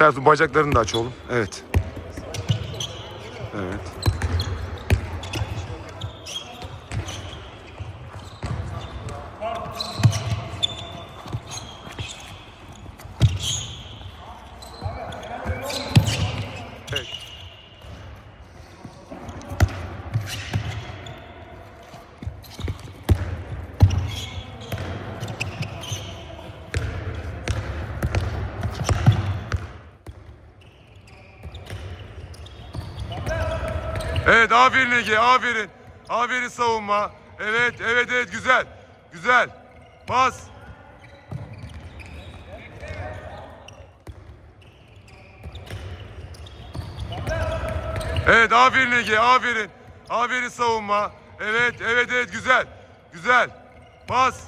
Sertu bacaklarını da aç oğlum. Evet. Evet. Evet aferin Ege aferin. Aferin savunma. Evet evet evet güzel. Güzel. Pas. Evet aferin Ege aferin. Aferin savunma. Evet evet evet güzel. Güzel. Pas.